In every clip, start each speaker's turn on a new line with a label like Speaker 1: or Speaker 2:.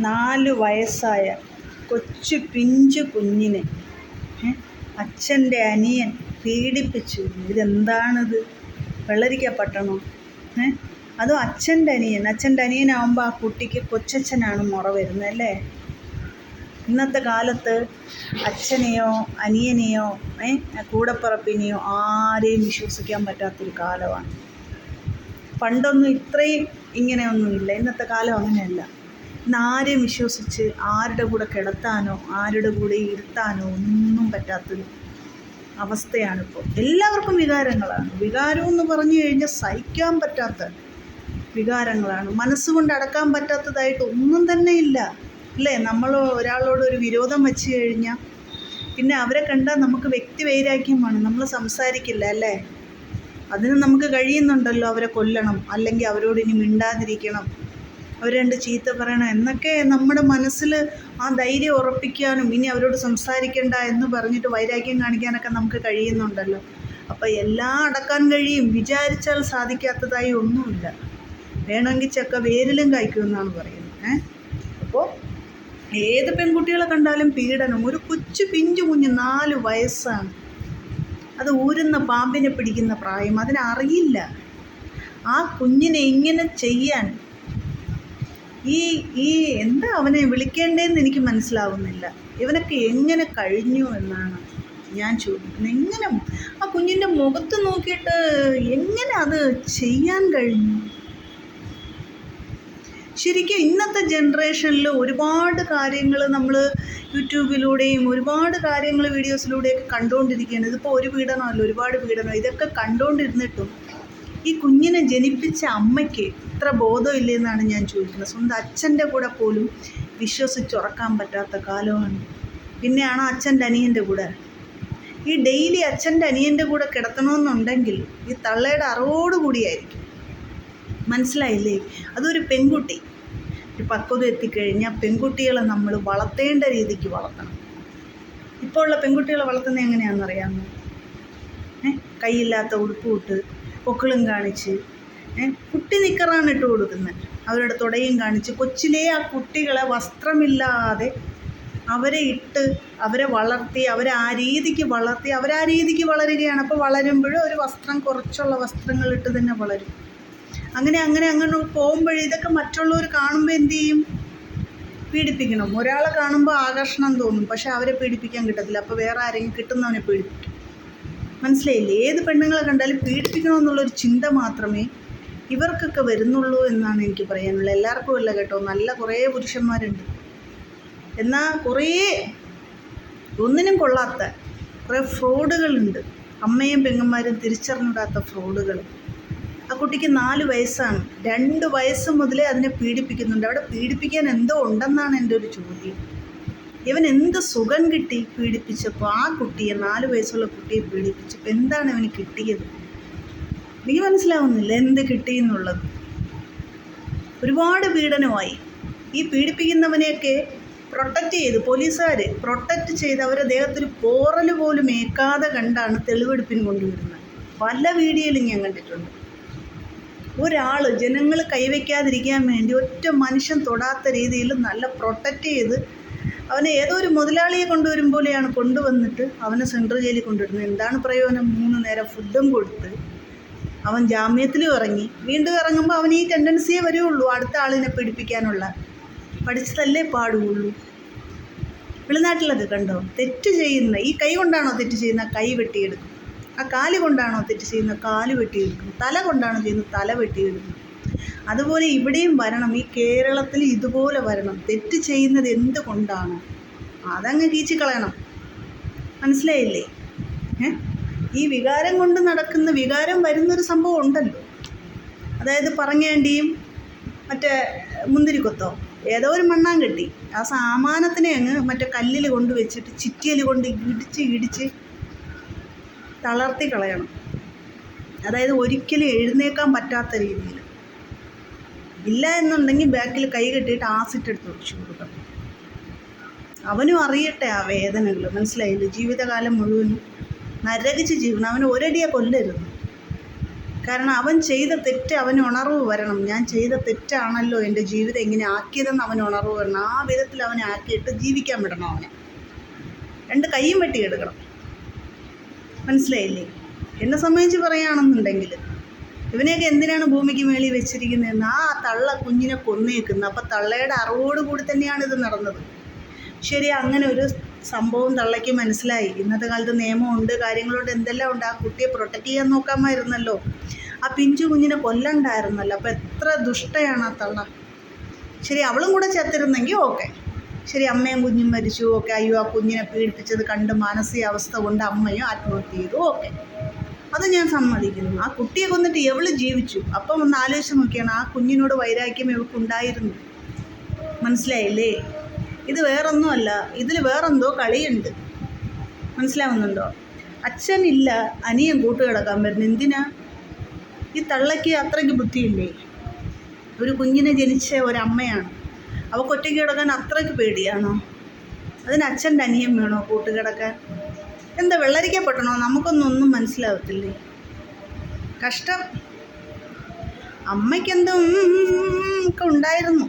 Speaker 1: നാല് വയസ്സായ കൊച്ചു പിഞ്ചു കുഞ്ഞിനെ അച്ഛന്റെ അനിയൻ പീഡിപ്പിച്ചു. ഇതെന്താണിത്? വെള്ളരിക്ക പട്ടണം ഏ അതും അച്ഛന്റെ അനിയൻ? അച്ഛന്റെ അനിയനാവുമ്പോൾ ആ കുട്ടിക്ക് കൊച്ചച്ഛനാണ് മുറ വരുന്നത് അല്ലേ? ഇന്നത്തെ കാലത്ത് അച്ഛനെയോ അനിയനെയോ ഏ കൂടപ്പിറപ്പിനെയോ ആരെയും വിശ്വസിക്കാൻ പറ്റാത്തൊരു കാലമാണ്. പണ്ടൊന്നും ഇത്രയും ഇങ്ങനെയൊന്നുമില്ല. ഇന്നത്തെ കാലം അങ്ങനെയല്ല. ആരെയും വിശ്വസിച്ച് ആരുടെ കൂടെ കിടത്താനോ ആരുടെ കൂടെ ഇരുത്താനോ ഒന്നും പറ്റാത്തൊരു അവസ്ഥയാണിപ്പോൾ. എല്ലാവർക്കും വികാരങ്ങളാണ്. വികാരം എന്ന് പറഞ്ഞു കഴിഞ്ഞാൽ സഹിക്കാൻ പറ്റാത്ത വികാരങ്ങളാണ്. മനസ്സുകൊണ്ട് അടക്കാൻ പറ്റാത്തതായിട്ട് ഒന്നും തന്നെ ഇല്ല. അല്ലേ? നമ്മൾ ഒരാളോട് ഒരു വിരോധം വെച്ച് കഴിഞ്ഞാൽ പിന്നെ അവരെ കണ്ടാൽ നമുക്ക് വ്യക്തി വൈരാഗ്യമാണ് നമ്മൾ സംസാരിക്കില്ല അല്ലേ? അതിന് നമുക്ക് കഴിയുന്നുണ്ടല്ലോ അവരെ കൊല്ലണം. അല്ലെങ്കിൽ അവരോട് ഇനി മിണ്ടാതിരിക്കണം. അവർ രണ്ട് ചീത്ത പറയണം എന്നൊക്കെ നമ്മുടെ മനസ്സിൽ ആ ധൈര്യം ഉറപ്പിക്കാനും ഇനി അവരോട് സംസാരിക്കണ്ട എന്ന് പറഞ്ഞിട്ട് വൈരാഗ്യം കാണിക്കാനൊക്കെ നമുക്ക് കഴിയുന്നുണ്ടല്ലോ. അപ്പോൾ എല്ലാം അടക്കാൻ കഴിയും. വിചാരിച്ചാൽ സാധിക്കാത്തതായി ഒന്നുമില്ല. വേണമെങ്കിൽ ചക്ക വേരിലും കായ്ക്കുമെന്നാണ് പറയുന്നത്. ഏ? അപ്പോൾ ഏത് പെൺകുട്ടികളെ കണ്ടാലും പീഡനം. ഒരു കൊച്ചു പിഞ്ചു കുഞ്ഞ് നാല് വയസ്സാണ്. അത് ഊരുന്ന പാമ്പിനെ പിടിക്കുന്ന പ്രായം. അതിനറിയില്ല. ആ കുഞ്ഞിനെ ഇങ്ങനെ ചെയ്യാൻ ഈ ഈ എന്താ അവനെ വിളിക്കേണ്ടതെന്ന് എനിക്ക് മനസ്സിലാവുന്നില്ല. ഇവനൊക്കെ എങ്ങനെ കഴിഞ്ഞു എന്നാണ് ഞാൻ ചോദിക്കുന്നത്. എങ്ങനെ ആ കുഞ്ഞിന്റെ മുഖത്ത് നോക്കിയിട്ട് എങ്ങനെ അത് ചെയ്യാൻ കഴിഞ്ഞു? ശരിക്കും ഇന്നത്തെ ജനറേഷനിൽ ഒരുപാട് കാര്യങ്ങൾ നമ്മൾ യൂട്യൂബിലൂടെയും ഒരുപാട് കാര്യങ്ങൾ വീഡിയോസിലൂടെയൊക്കെ കണ്ടുകൊണ്ടിരിക്കുകയാണ്. ഇതിപ്പോൾ ഒരു പീഡനമല്ല ഒരുപാട് പീഡനം. ഇതൊക്കെ കണ്ടുകൊണ്ടിരുന്നിട്ടും ഈ കുഞ്ഞിനെ ജനിപ്പിച്ച അമ്മയ്ക്ക് ഇത്ര ബോധമില്ലെന്നാണ് ഞാൻ ചോദിക്കുന്നത്. സ്വന്തം അച്ഛന്റെ കൂടെ പോലും വിശ്വസിച്ചുറക്കാൻ പറ്റാത്ത കാലമാണ്. പിന്നെയാണ് അച്ഛന്റെ അനിയന്റെ കൂടെ. ഈ ഡെയിലി അച്ഛന്റെ അനിയന്റെ കൂടെ കിടത്തണമെന്നുണ്ടെങ്കിൽ ഈ തള്ളയുടെ അറിവോടുകൂടിയായിരിക്കും മനസ്സിലായില്ലേ? അതൊരു പെൺകുട്ടി. ഒരു പക്വത എത്തിക്കഴിഞ്ഞാൽ പെൺകുട്ടികളെ നമ്മൾ വളർത്തേണ്ട രീതിക്ക് വളർത്തണം. ഇപ്പോൾ ഉള്ള പെൺകുട്ടികളെ വളർത്തുന്നത് എങ്ങനെയാണെന്നറിയാമോ? ഏ? കൈയില്ലാത്ത ഉടുപ്പ് ഇട്ട് പൊക്കിളും കാണിച്ച്. കുട്ടി നിക്കറാണ് ഇട്ട് കൊടുക്കുന്നത് അവരുടെ തുടയും കാണിച്ച് കൊച്ചിലെ ആ കുട്ടികളെ വസ്ത്രമില്ലാതെ അവരെ ഇട്ട് അവരെ വളർത്തി അവരെ ആ രീതിക്ക് വളർത്തി അവരാ രീതിക്ക് വളരുകയാണ്. അപ്പോൾ വളരുമ്പോഴും ഒരു വസ്ത്രം കുറച്ചുള്ള വസ്ത്രങ്ങൾ ഇട്ട് തന്നെ വളരും. അങ്ങനെ അങ്ങനെ അങ്ങനെ പോകുമ്പോൾ ഇതൊക്കെ മറ്റുള്ളവർ കാണുമ്പോൾ എന്തു ചെയ്യും? പീഡിപ്പിക്കണം. ഒരാളെ കാണുമ്പോൾ ആകർഷണം തോന്നും. പക്ഷെ അവരെ പീഡിപ്പിക്കാൻ കിട്ടത്തില്ല. അപ്പോൾ വേറെ ആരെങ്കിലും കിട്ടുന്നവനെ പീഡിപ്പിക്കും. മനസ്സിലായില്ലേ? ഏത് പെണ്ണുങ്ങളെ കണ്ടാലും പീഡിപ്പിക്കണമെന്നുള്ളൊരു ചിന്ത മാത്രമേ ഇവർക്കൊക്കെ വരുന്നുള്ളൂ എന്നാണ് എനിക്ക് പറയാനുള്ളത്. എല്ലാവർക്കും അല്ല കേട്ടോ. നല്ല കുറേ പുരുഷന്മാരുണ്ട്. എന്നാൽ കുറേ ഒന്നിനും കൊള്ളാത്ത കുറേ ഫ്രോഡുകളുണ്ട്. അമ്മയും പെങ്ങന്മാരും തിരിച്ചറിഞ്ഞിടാത്ത ഫ്രോഡുകൾ. ആ കുട്ടിക്ക് നാല് വയസ്സാണ്. രണ്ട് വയസ്സ് മുതലേ അതിനെ പീഡിപ്പിക്കുന്നുണ്ട്. അവിടെ പീഡിപ്പിക്കാൻ എന്തോ ഉണ്ടെന്നാണ് എന്റെ ഒരു ചോദ്യം. ഇവൻ എന്ത് സുഖം കിട്ടി പീഡിപ്പിച്ചപ്പോൾ ആ കുട്ടിയെ നാല് വയസ്സുള്ള കുട്ടിയെ പീഡിപ്പിച്ചപ്പോൾ എന്താണ് അവന് കിട്ടിയത്? എനിക്ക് മനസ്സിലാവുന്നില്ല എന്ത് കിട്ടി എന്നുള്ളത്. ഒരുപാട് പീഡനമായി. ഈ പീഡിപ്പിക്കുന്നവനെയൊക്കെ പ്രൊട്ടക്റ്റ് ചെയ്ത് പോലീസുകാർ പ്രൊട്ടക്റ്റ് ചെയ്ത് അവരെ ദേഹത്തിൽ പോറൽ പോലും ഏക്കാതെ കണ്ടാണ് തെളിവെടുപ്പിന് കൊണ്ടുവരുന്നത്. പല വീഡിയോയിലും ഞാൻ കണ്ടിട്ടുണ്ട്. ഒരാൾ ജനങ്ങൾ കൈവയ്ക്കാതിരിക്കാൻ വേണ്ടി ഒറ്റ മനുഷ്യൻ തൊടാത്ത രീതിയിൽ നല്ല പ്രൊട്ടക്റ്റ് ചെയ്ത് അവനെ ഏതോ ഒരു മുതലാളിയെ കൊണ്ടുവരും പോലെയാണ് കൊണ്ടുവന്നിട്ട് അവനെ സെൻട്രൽ ജയിലിൽ കൊണ്ടുവരുന്നത്. എന്താണ് പ്രയോജനം? മൂന്ന് നേരം ഫുഡും കൊടുത്ത് അവൻ ജാമ്യത്തിലും ഇറങ്ങി. വീണ്ടും ഇറങ്ങുമ്പോൾ അവൻ ഈ ടെൻഡൻസിയെ വരുള്ളൂ അടുത്ത ആളിനെ പിടിപ്പിക്കാനുള്ള പഠിച്ചതല്ലേ പാടുകയുള്ളൂ വെളിനാട്ടിലത് കണ്ടോ? തെറ്റ് ചെയ്യുന്ന ഈ കൈ കൊണ്ടാണോ തെറ്റ് ചെയ്യുന്ന? കൈ വെട്ടിയെടുക്കും. ആ കാൽ കൊണ്ടാണോ തെറ്റ് ചെയ്യുന്ന? കാൽ വെട്ടിയെടുക്കും. തല കൊണ്ടാണോ ചെയ്യുന്ന? തല വെട്ടിയെടുക്കും. അതുപോലെ ഇവിടെയും വരണം. ഈ കേരളത്തിൽ ഇതുപോലെ വരണം. തെറ്റ് ചെയ്യുന്നത് എന്തുകൊണ്ടാണ്? അതങ്ങ് കീച്ചു കളയണം മനസ്സിലായില്ലേ? ഏ? ഈ വികാരം കൊണ്ട് നടക്കുന്ന വികാരം വരുന്നൊരു സംഭവം ഉണ്ടല്ലോ. അതായത് പറങ്ങേണ്ടിയും മറ്റേ മുന്തിരിക്കൊത്തോ. ഏതോ ഒരു മണ്ണാൻ കെട്ടി. ആ സാമാനത്തിനെ അങ്ങ് മറ്റേ കല്ലിൽ കൊണ്ട് വെച്ചിട്ട് ചിറ്റിയിൽ കൊണ്ട് ഇടിച്ച് ഇടിച്ച് തളർത്തി കളയണം. അതായത് ഒരിക്കലും എഴുന്നേക്കാൻ പറ്റാത്ത രീതിയിൽ ഇല്ല എന്നുണ്ടെങ്കിൽ ബാക്കിൽ കൈ കെട്ടിയിട്ട് ആസിഡ് എടുത്ത് ഒഴിച്ചു കൊടുക്കണം. അവനും അറിയട്ടെ ആ വേദനകൾ. മനസ്സിലായില്ലേ? ജീവിതകാലം മുഴുവനും നരകിച്ച് ജീവനം അവന് ഒരടിയെ കൊല്ലരുത്. കാരണം അവൻ ചെയ്ത തെറ്റ് അവന് ഉണർവ് വരണം. ഞാൻ ചെയ്ത തെറ്റാണല്ലോ എന്റെ ജീവിതം ഇങ്ങനെ ആക്കിയതെന്ന് അവന് ഉണർവ് വരണം. ആ വിധത്തിൽ അവനെ ആക്കിയിട്ട് ജീവിക്കാൻ വിടണം അവനെ. രണ്ട് കൈയും വെട്ടി എടുക്കണം മനസ്സിലായില്ലേ? എന്നെ സംബന്ധിച്ച് പറയുകയാണെന്നുണ്ടെങ്കിൽ ഇവനെയൊക്കെ എന്തിനാണ് ഭൂമിക്ക് മേളിൽ വെച്ചിരിക്കുന്നതെന്ന്? ആ തള്ള കുഞ്ഞിനെ കൊന്നേക്കുന്നത് അപ്പം തള്ളയുടെ അറിവോട് കൂടി തന്നെയാണ് ഇത് നടന്നത്. ശരി അങ്ങനെ ഒരു സംഭവം തള്ളയ്ക്ക് മനസ്സിലായി. ഇന്നത്തെ കാലത്ത് നിയമമുണ്ട് കാര്യങ്ങളുണ്ട് എന്തെല്ലാം ഉണ്ട്? ആ കുട്ടിയെ പ്രൊട്ടക്റ്റ് ചെയ്യാൻ നോക്കാമായിരുന്നല്ലോ. ആ പിഞ്ചു കുഞ്ഞിനെ കൊല്ലണ്ടായിരുന്നല്ലോ. അപ്പം എത്ര ദുഷ്ടയാണ് ആ തള്ള. ശരി അവളും കൂടെ ചത്തിരുന്നെങ്കിൽ ഓക്കെ. ശരി അമ്മയും കുഞ്ഞും മരിച്ചു. ഓക്കെ അയ്യോ ആ കുഞ്ഞിനെ പീഡിപ്പിച്ചത് കണ്ട് മാനസികാവസ്ഥ കൊണ്ട് അമ്മയും ആത്മഹത്യ ചെയ്തു. ഓക്കെ. അത് ഞാൻ സമ്മതിക്കുന്നു. ആ കുട്ടിയെ കൊന്നിട്ട് എവൾ ജീവിച്ചു? അപ്പം ഒന്ന് ആലോചിച്ച് നോക്കിയാണ് ആ കുഞ്ഞിനോട് വൈരാഗ്യം ഇവൾക്കുണ്ടായിരുന്നു മനസ്സിലായില്ലേ? ഇത് വേറൊന്നുമല്ല ഇതിൽ വേറെന്തോ കളിയുണ്ട്. മനസ്സിലാവുന്നുണ്ടോ? അച്ഛനില്ല അനിയൻ കൂട്ടുകിടക്കാൻ വരുന്നു. എന്തിനാ? ഈ തള്ളയ്ക്ക് അത്രയ്ക്ക് ബുദ്ധിയില്ലേ? ഒരു കുഞ്ഞിനെ ജനിച്ച ഒരമ്മയാണ്. അവൾക്ക് ഒറ്റയ്ക്ക് കിടക്കാൻ അത്രയ്ക്ക് പേടിയാണോ? അതിന് അച്ഛന്റെ അനിയൻ വേണോ കൂട്ടുകിടക്കാൻ? എന്താ വെള്ളരിക്കപ്പെട്ടണോ? നമുക്കൊന്നൊന്നും മനസ്സിലാവത്തില്ലേ? കഷ്ടം. അമ്മയ്ക്കെന്തും ഒക്കെ ഉണ്ടായിരുന്നു.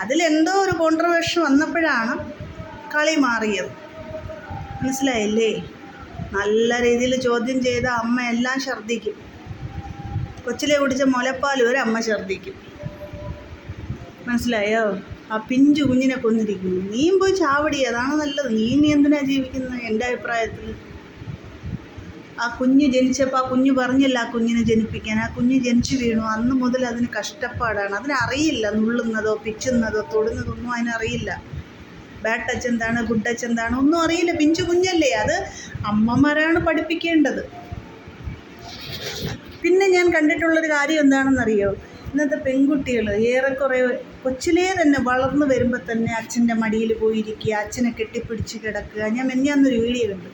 Speaker 1: അതിലെന്തോ ഒരു കോൺട്രവേഴ്ഷൻ വന്നപ്പോഴാണ് കളി മാറിയത്. മനസ്സിലായില്ലേ? നല്ല രീതിയിൽ ചോദ്യം ചെയ്ത അമ്മ എല്ലാം ഛർദ്ദിക്കും. കൊച്ചിലെ കുടിച്ച മുലപ്പാൽ ഒരു അമ്മ ഛർദ്ദിക്കും. മനസ്സിലായോ? ആ പിഞ്ചു കുഞ്ഞിനെ കൊന്നിരിക്കുന്നു. നീയും പോയി ചാവടി അതാണ് നല്ലത്. നീ ഇനി എന്തിനാ ജീവിക്കുന്നത്? എന്റെ അഭിപ്രായത്തിൽ. ആ കുഞ്ഞ് ജനിച്ചപ്പോൾ ആ കുഞ്ഞ് പറഞ്ഞില്ല ആ കുഞ്ഞിനെ ജനിപ്പിക്കാൻ. ആ കുഞ്ഞ് ജനിച്ചു വീണു. അന്ന് മുതൽ അതിന് കഷ്ടപ്പാടാണ്. അതിനറിയില്ല നുള്ളുന്നതോ പിച്ചുന്നതോ തൊടുന്നതൊന്നും അതിനറിയില്ല. ബാഡ് ടച്ച് എന്താണ് ഗുഡ് ടച്ച് എന്താണ് ഒന്നും അറിയില്ല. പിഞ്ചു കുഞ്ഞല്ലേ അത്? അമ്മമാരാണ് പഠിപ്പിക്കേണ്ടത്. പിന്നെ ഞാൻ കണ്ടിട്ടുള്ളൊരു കാര്യം എന്താണെന്നറിയോ? ഇന്നത്തെ പെൺകുട്ടികൾ ഏറെക്കുറെ കൊച്ചിലേ തന്നെ വളർന്നു വരുമ്പോൾ തന്നെ അച്ഛന്റെ മടിയിൽ പോയിരിക്കുക അച്ഛനെ കെട്ടിപ്പിടിച്ച് കിടക്കുക. ഞാൻ മെന്നിയാന്നൊരു വീഡിയോ കണ്ടു.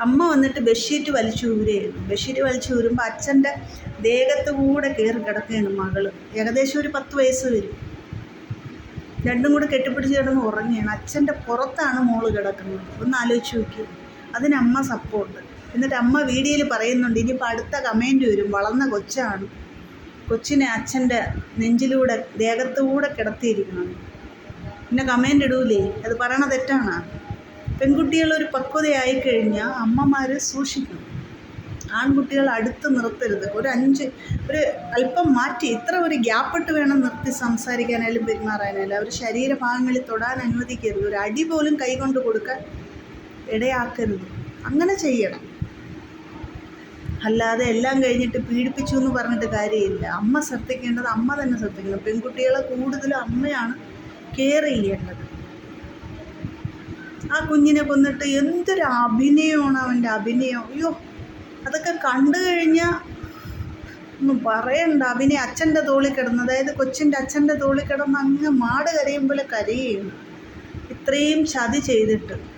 Speaker 1: അമ്മ വന്നിട്ട് ബെഡ്ഷീറ്റ് വലിച്ചു ഊരുകയായിരുന്നു. ബെഡ്ഷീറ്റ് വലിച്ചു ഊരുമ്പോൾ അച്ഛന്റെ ദേഹത്ത് കൂടെ കയറി കിടക്കുകയാണ് മകൾ. ഏകദേശം ഒരു പത്ത് വയസ്സ് വരും. രണ്ടും കൂടെ കെട്ടിപ്പിടിച്ച് കിടന്ന് ഉറങ്ങുകയാണ്. അച്ഛന്റെ പുറത്താണ് മോൾ കിടക്കുന്നത്. ഒന്ന് ആലോചിച്ച് നോക്കി. അതിനമ്മ സപ്പോർട്ട് എന്നിട്ട് അമ്മ വീഡിയോയിൽ പറയുന്നുണ്ട് ഇനിയിപ്പോൾ അടുത്ത കമന്റ് വരും. വളർന്ന കൊച്ചാണ്. കൊച്ചിനെ അച്ഛന്റെ നെഞ്ചിലൂടെ ദേഹത്തുകൂടെ കിടത്തിയിരിക്കണം. പിന്നെ കമന്റ് ഇടൂലേ? അത് പറയണ തെറ്റാണ്. പെൺകുട്ടികൾ ഒരു പക്വതയായി കഴിഞ്ഞാൽ അമ്മമാർ സൂക്ഷിക്കണം ആൺകുട്ടികൾ അടുത്ത് നിർത്തരുത്. ഒരു അഞ്ച് ഒരു അല്പം മാറ്റി ഇത്ര ഒരു ഗ്യാപ്പിട്ട് വേണം നിർത്തി സംസാരിക്കാനായാലും പെരുമാറാനായാലും. അവർ ശരീരഭാഗങ്ങളിൽ തൊടാൻ അനുവദിക്കരുത്. ഒരു അടി പോലും കൈകൊണ്ട് കൊടുക്കാൻ ഇടയാക്കരുത്. അങ്ങനെ ചെയ്യണം. അല്ലാതെ എല്ലാം കഴിഞ്ഞിട്ട് പീഡിപ്പിച്ചു എന്ന് പറഞ്ഞിട്ട് കാര്യമില്ല. അമ്മ ശ്രദ്ധിക്കേണ്ടത് അമ്മ തന്നെ ശ്രദ്ധിക്കണം. പെൺകുട്ടികളെ കൂടുതലും അമ്മയാണ് കെയർ ചെയ്യേണ്ടത്. ആ കുഞ്ഞിനെ കൊന്നിട്ട് എന്തൊരു അഭിനയമാണ് അവന്റെ അഭിനയം. അയ്യോ അതൊക്കെ കണ്ടു കഴിഞ്ഞാൽ ഒന്നും പറയണ്ട. അഭിനയം അച്ഛന്റെ തോളിൽ കിടന്ന് അതായത് കൊച്ചിന്റെ അച്ഛന്റെ തോളിൽ കിടന്ന് അങ്ങ് മാട് കരയുമ്പോൾ കരയുകയാണ്. ഇത്രയും ചതി ചെയ്തിട്ട്.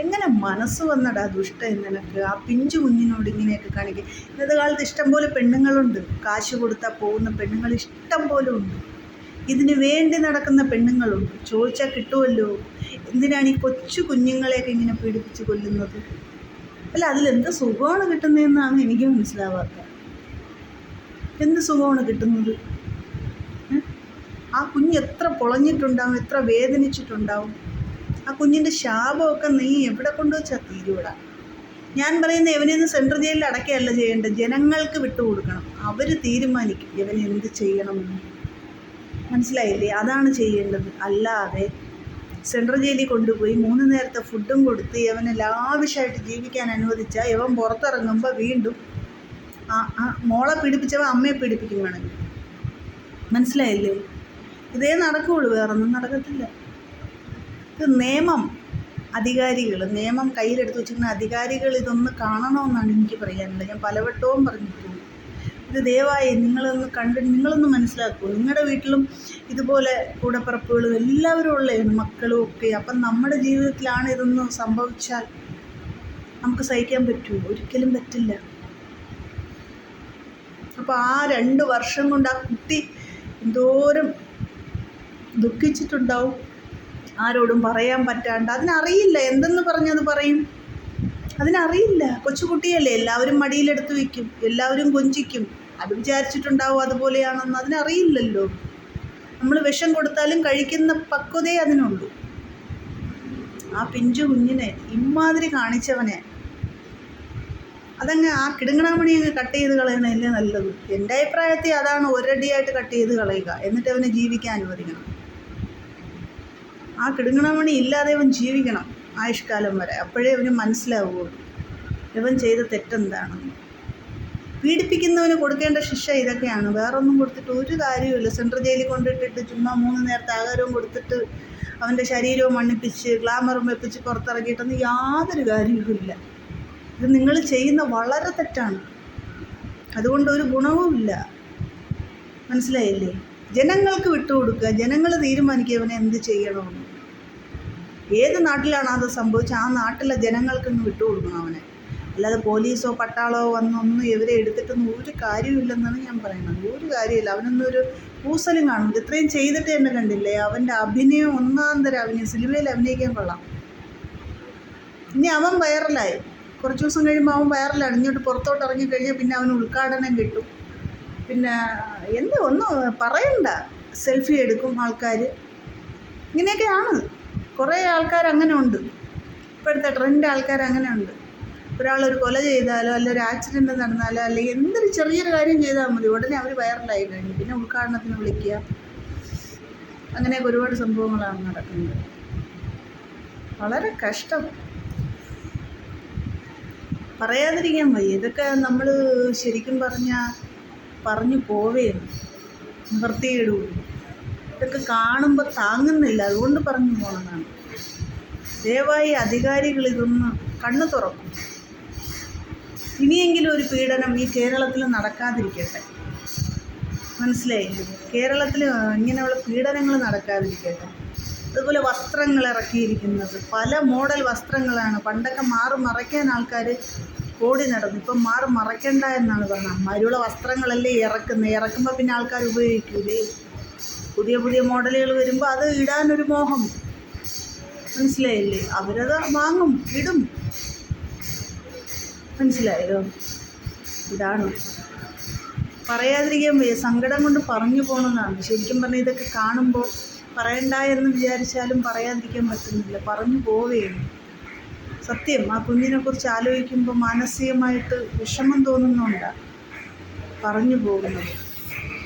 Speaker 1: എങ്ങനെ മനസ്സ് വന്നടാ ദുഷ്ട നിനക്ക്? ആ പിഞ്ചു കുഞ്ഞിനോട് ഇങ്ങനെയൊക്കെ കാണിക്കുക ഇന്നത്തെ കാലത്ത് ഇഷ്ടം പോലെ പെണ്ണുങ്ങളുണ്ട്. കാശ് കൊടുത്താൽ പോകുന്ന പെണ്ണുങ്ങൾ ഇഷ്ടം പോലെ ഉണ്ട്. ഇതിന് വേണ്ടി നടക്കുന്ന പെണ്ണുങ്ങളുണ്ട് ചോദിച്ചാൽ കിട്ടുമല്ലോ എന്തിനാണ് ഈ കൊച്ചു കുഞ്ഞുങ്ങളെയൊക്കെ ഇങ്ങനെ പീഡിപ്പിച്ച് കൊല്ലുന്നത്? അല്ല അതിലെന്ത് സുഖമാണ് കിട്ടുന്നതെന്നാണ് എനിക്ക് മനസ്സിലാവാത്ത. എന്ത് സുഖമാണ് കിട്ടുന്നത്? ആ കുഞ്ഞ് എത്ര പൊളഞ്ഞിട്ടുണ്ടാവും എത്ര വേദനിച്ചിട്ടുണ്ടാവും? ആ കുഞ്ഞിന്റെ ശാപമൊക്കെ നീ എവിടെ കൊണ്ടുവച്ചാൽ തീരുവിട? ഞാൻ പറയുന്ന യവനെന്ന് സെൻട്രൽ ജയിലിൽ അടക്കുകയല്ല ചെയ്യേണ്ടത്. ജനങ്ങൾക്ക് വിട്ടുകൊടുക്കണം. അവർ തീരുമാനിക്കും ഇവനെ എന്ത് ചെയ്യണമെന്ന്. മനസ്സിലായില്ലേ? അതാണ് ചെയ്യേണ്ടത്. അല്ലാതെ സെൻട്രൽ ജയിലിൽ കൊണ്ടുപോയി മൂന്ന് നേരത്തെ ഫുഡും കൊടുത്ത് ഇവനെ ലാവിഷായിട്ട് ജീവിക്കാൻ അനുവദിച്ചാൽ ഇവൻ പുറത്തിറങ്ങുമ്പോൾ വീണ്ടും ആ ആ മോളെ പീഡിപ്പിച്ചവ അമ്മയെ പീഡിപ്പിക്കും വേണമെങ്കിൽ. മനസ്സിലായില്ലേ? ഇതേ നടക്കുകയുള്ളൂ വേറൊന്നും നടക്കത്തില്ല. ഇത് നിയമം അധികാരികൾ നിയമം കയ്യിലെടുത്ത് വെച്ചിരിക്കുന്ന അധികാരികൾ ഇതൊന്ന് കാണണമെന്നാണ് എനിക്ക് പറയാനുള്ളത്. ഞാൻ പലവട്ടവും പറഞ്ഞിട്ടുണ്ട്. ഇത് ദയവായി നിങ്ങളൊന്ന് കണ്ട് നിങ്ങളൊന്ന് മനസ്സിലാക്കൂ. നിങ്ങളുടെ വീട്ടിലും ഇതുപോലെ കൂടപ്പിറപ്പുകളും എല്ലാവരും ഉള്ളതാണ് മക്കളും ഒക്കെ അപ്പം നമ്മുടെ ജീവിതത്തിലാണ് ഇതൊന്ന് സംഭവിച്ചാൽ നമുക്ക് സഹിക്കാൻ പറ്റുമോ? ഒരിക്കലും പറ്റില്ല. അപ്പോൾ ആ രണ്ട് വർഷം കൊണ്ട് ആ കുട്ടി എന്തോരം ദുഃഖിച്ചിട്ടുണ്ടാവും. ആരോടും പറയാൻ പറ്റാണ്ട് അതിനറിയില്ല എന്തെന്ന് പറഞ്ഞത് പറയും. അതിനറിയില്ല. കൊച്ചുകുട്ടിയല്ലേ എല്ലാവരും മടിയിലെടുത്ത് വയ്ക്കും എല്ലാവരും കൊഞ്ചിക്കും. അത് വിചാരിച്ചിട്ടുണ്ടാവും അതുപോലെയാണെന്ന് അതിനറിയില്ലല്ലോ. നമ്മൾ വിഷം കൊടുത്താലും കഴിക്കുന്ന പക്വതേ അതിനുള്ളൂ. ആ പിഞ്ചു കുഞ്ഞിനെ ഇമ്മാതിരി കാണിച്ചവനെ. അതങ്ങ് ആ കിടുങ്ങണാമണി അങ്ങ് കട്ട് ചെയ്ത് കളയണതല്ലേ നല്ലത്. എന്റെ അഭിപ്രായത്തിൽ അതാണ് ഒരടിയായിട്ട് കട്ട് ചെയ്ത് കളയുക. എന്നിട്ട് അവനെ ജീവിക്കാൻ അനുവദിക്കണം. ആ കിടുങ്ങണമണി ഇല്ലാതെ അവൻ ജീവിക്കണം ആയുഷ്കാലം വരെ. അപ്പോഴേ അവന് മനസ്സിലാവുകയുള്ളൂ ഇവൻ ചെയ്ത തെറ്റെന്താണെന്ന് പീഡിപ്പിക്കുന്നവന് കൊടുക്കേണ്ട ശിക്ഷ ഇതൊക്കെയാണ്. വേറൊന്നും കൊടുത്തിട്ട് ഒരു കാര്യമില്ല സെൻട്രൽ ജയിലിൽ കൊണ്ടിട്ടിട്ട് ചുമ്മാ മൂന്ന് നേരത്തെ ആഹാരവും കൊടുത്തിട്ട് അവന്റെ ശരീരവും മണ്ണിപ്പിച്ച് ഗ്ലാമറും വെപ്പിച്ച് പുറത്തിറക്കിയിട്ടൊന്നും യാതൊരു കാര്യവുമില്ല. ഇത് നിങ്ങൾ ചെയ്യുന്ന വളരെ തെറ്റാണ്. അതുകൊണ്ട് ഒരു ഗുണവുമില്ല. മനസ്സിലായില്ലേ? ജനങ്ങൾക്ക് വിട്ടുകൊടുക്കുക ജനങ്ങൾ തീരുമാനിക്കുക ഇവനെ എന്ത് ചെയ്യണമെന്ന്. ഏത് നാട്ടിലാണ് അത് സംഭവിച്ചത്? ആ നാട്ടിലെ ജനങ്ങൾക്കൊന്ന് വിട്ടുകൊടുക്കണം അവനെ. അല്ലാതെ പോലീസോ പട്ടാളോ വന്നൊന്നും ഇവരെ എടുത്തിട്ടൊന്നും ഒരു കാര്യമില്ലെന്നാണ് ഞാൻ പറയുന്നത്. ഒരു കാര്യമില്ല അവനൊന്നും ഒരു കൂസലും കാണുന്നില്ല. ഇത്രയും ചെയ്തിട്ട് തന്നെ കണ്ടില്ലേ? അവന്റെ അഭിനയം ഒന്നാം തരം അഭിനയം. സിനിമയിൽ അഭിനയിക്കാൻ കൊള്ളാം. ഇനി അവൻ വൈറലായി. കുറച്ച് ദിവസം കഴിയുമ്പോൾ അവൻ വൈറലാണ് ഇങ്ങോട്ട് പുറത്തോട്ട് ഇറങ്ങിക്കഴിഞ്ഞാൽ പിന്നെ അവന് ഉദ്ഘാടനം കിട്ടും. പിന്നെ എന്ത് ഒന്നും പറയണ്ട. സെൽഫി എടുക്കും ആൾക്കാർ ഇങ്ങനെയൊക്കെയാണ്. കുറേ ആൾക്കാർ അങ്ങനെ ഉണ്ട് ഇപ്പോഴത്തെ ട്രെൻഡ് ആൾക്കാർ അങ്ങനെ ഉണ്ട് ഒരാളൊരു കൊല ചെയ്താലോ അല്ല ഒരു ആക്സിഡന്റ് നടന്നാലോ അല്ലെങ്കിൽ എന്തൊരു ചെറിയൊരു കാര്യം ചെയ്താൽ മതി. ഉടനെ അവർ വൈറലായി കഴിഞ്ഞു. പിന്നെ ഉദ്ഘാടനത്തിന് വിളിക്കുക. അങ്ങനെയൊക്കെ ഒരുപാട് സംഭവങ്ങളാണ് നടക്കുന്നത്. വളരെ കഷ്ടം. പറയാതിരിക്കാൻ വയ്യ. ഇതൊക്കെ നമ്മൾ ശരിക്കും പറഞ്ഞാൽ പറഞ്ഞു പോവേന്ന്. നിവർത്തിയിടൂ ഇതൊക്കെ കാണുമ്പോൾ താങ്ങുന്നില്ല. അതുകൊണ്ട് പറഞ്ഞു പോകണമെന്നാണ് ദയവായി അധികാരികൾ ഇതൊന്ന് കണ്ണു തുറക്കും. ഇനിയെങ്കിലും ഒരു പീഡനം ഈ കേരളത്തിൽ നടക്കാതിരിക്കട്ടെ. മനസ്സിലായില്ലേ കേരളത്തിൽ ഇങ്ങനെയുള്ള പീഡനങ്ങൾ നടക്കാതിരിക്കട്ടെ. അതുപോലെ വസ്ത്രങ്ങൾ ഇറക്കിയിരിക്കുന്നത്. പല മോഡൽ വസ്ത്രങ്ങളാണ്. പണ്ടൊക്കെ മാറി മറയ്ക്കാൻ ആൾക്കാർ ഓടി നടന്നു. ഇപ്പം മാറി മറയ്ക്കണ്ട എന്നാണ് പറഞ്ഞത്. അമ്മാരിയുള്ള വസ്ത്രങ്ങളല്ലേ ഇറക്കുന്നത്. ഇറക്കുമ്പോൾ പിന്നെ ആൾക്കാർ ഉപയോഗിക്കൂലേ? പുതിയ പുതിയ മോഡലുകൾ വരുമ്പോൾ അത് ഇടാനൊരു മോഹം. മനസ്സിലായില്ലേ? അവരത് വാങ്ങും ഇടും. മനസ്സിലായോ? ഇതാണ്. പറയാതിരിക്കാൻ വയ്യ. സങ്കടം കൊണ്ട് പറഞ്ഞു പോകണമെന്നാണ് ശരിക്കും പറഞ്ഞാൽ ഇതൊക്കെ കാണുമ്പോൾ പറയണ്ട എന്ന് വിചാരിച്ചാലും പറയാതിരിക്കാൻ പറ്റുന്നില്ല. പറഞ്ഞു പോവുകയാണ്. സത്യം ആ കുഞ്ഞിനെക്കുറിച്ച് ആലോചിക്കുമ്പോൾ മാനസികമായിട്ട് വിഷമം തോന്നുന്നുണ്ട്. പറഞ്ഞു പോകുന്നത്